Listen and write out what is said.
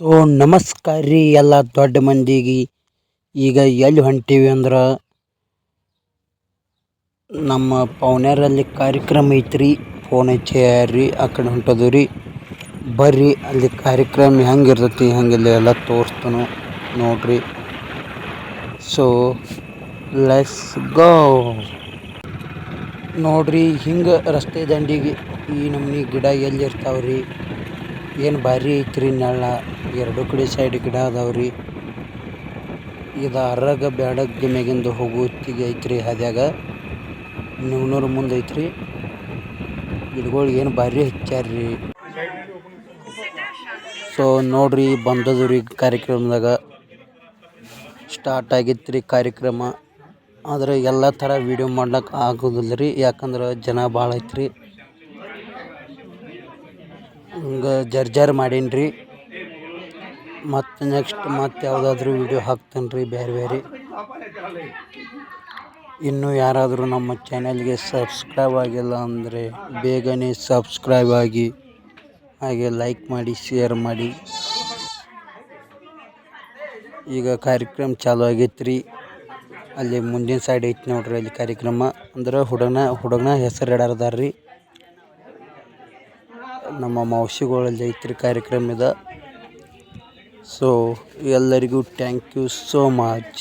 So ನಮಸ್ಕಾರ ರೀ ಎಲ್ಲ ದೊಡ್ಡ ಮಂದಿಗೆ. ಈಗ ಎಲ್ಲಿ ಹೊಂಟೀವಿ ಅಂದ್ರೆ ನಮ್ಮ ಪವನ್ಯಾರಲ್ಲಿ ಕಾರ್ಯಕ್ರಮ ಐತ್ರಿ. ಫೋನ್ ಹಚ್ಚಿ ಆ ಕಡೆ ಹೊಂಟದು ರೀ. ಬರ್ರಿ, ಅಲ್ಲಿ ಕಾರ್ಯಕ್ರಮ ಹೆಂಗೆ ಇರ್ತೈತಿ, ಹಂಗಿಲ್ಲ ಎಲ್ಲ ತೋರಿಸ್ತಾನು ನೋಡ್ರಿ. ಸೊ ಲೆಸ್ ಗೋ ನೋಡ್ರಿ, ಹಿಂಗೆ ರಸ್ತೆ ದಂಡಿಗೆ ಈ ನಮ್ಮ ಗಿಡ ಎಲ್ಲಿ ಇರ್ತಾವ್ರಿ? ಏನು ಭಾರಿ ಐತ್ರಿ ನೆಳ ಎರಡು ಕಡೆ ಸೈಡ್ ಗಿಡ ಅದಾವ್ರಿ ಇದು ಅರಗ ಬ್ಯಾಡಗ ಮ್ಯಾಗಿಂದ ಹೋಗುತ್ತಿಗೆ ಐತ್ರಿ ಹಾದ್ಯಾಗ. ನಿಮ್ನೂರ ಮುಂದೆ ಐತ್ರಿ. ಗಿಡಗಳು ಏನು ಭಾರಿ ಹಚ್ಚಾರ್ರಿ ಸೊ ನೋಡ್ರಿ ಬಂದದ್ರಿ ರೀ ಕಾರ್ಯಕ್ರಮದಾಗ. ಸ್ಟಾರ್ಟ್ ಆಗಿತ್ತು ರೀ ಕಾರ್ಯಕ್ರಮ. ಆದ್ರೆ ಎಲ್ಲ ಥರ ವೀಡಿಯೋ ಮಾಡ್ಲಿಕ್ಕೆ ಆಗೋದಿಲ್ಲ ರೀ. ಯಾಕಂದ್ರೆ ಜನ ಭಾಳ ಐತ್ರಿ. ಹಂಗೆ ಜರ್ಜರ್ ಮಾಡೀನಿ ರೀ ಮತ್ತು ನೆಕ್ಸ್ಟ್ ಮತ್ತು ಯಾವುದಾದ್ರೂ ವೀಡಿಯೋ ಹಾಕ್ತೇನೆ ರೀ ಬೇರೆ ಬೇರೆ ಇನ್ನೂ ಯಾರಾದರೂ ನಮ್ಮ ಚಾನೆಲ್ಗೆ ಸಬ್ಸ್ಕ್ರೈಬ್ ಆಗಿಲ್ಲ ಅಂದರೆ ಬೇಗನೆ ಸಬ್ಸ್ಕ್ರೈಬ್ ಆಗಿ, ಹಾಗೆ ಲೈಕ್ ಮಾಡಿ ಶೇರ್ ಮಾಡಿ. ಈಗ ಕಾರ್ಯಕ್ರಮ ಚಾಲು ಆಗೈತೆ ರೀ ಅಲ್ಲಿ ಮುಂದಿನ ಸೈಡ್ ಐತಿ ನೋಡ್ರಿ ಅಲ್ಲಿ ಕಾರ್ಯಕ್ರಮ. ಅಂದ್ರೆ ಹುಡುಗನ ಹುಡುಗನ ಹೆಸರು ಇಡಾರದಾರ ರೀ ನಮ್ಮ ಮಾವಶಿಗಳ ಜೈತ್ರಿ ಕಾರ್ಯಕ್ರಮ ಇದೆ. ಸೊ ಎಲ್ಲರಿಗೂ ಥ್ಯಾಂಕ್ ಯು ಸೋ ಮಚ್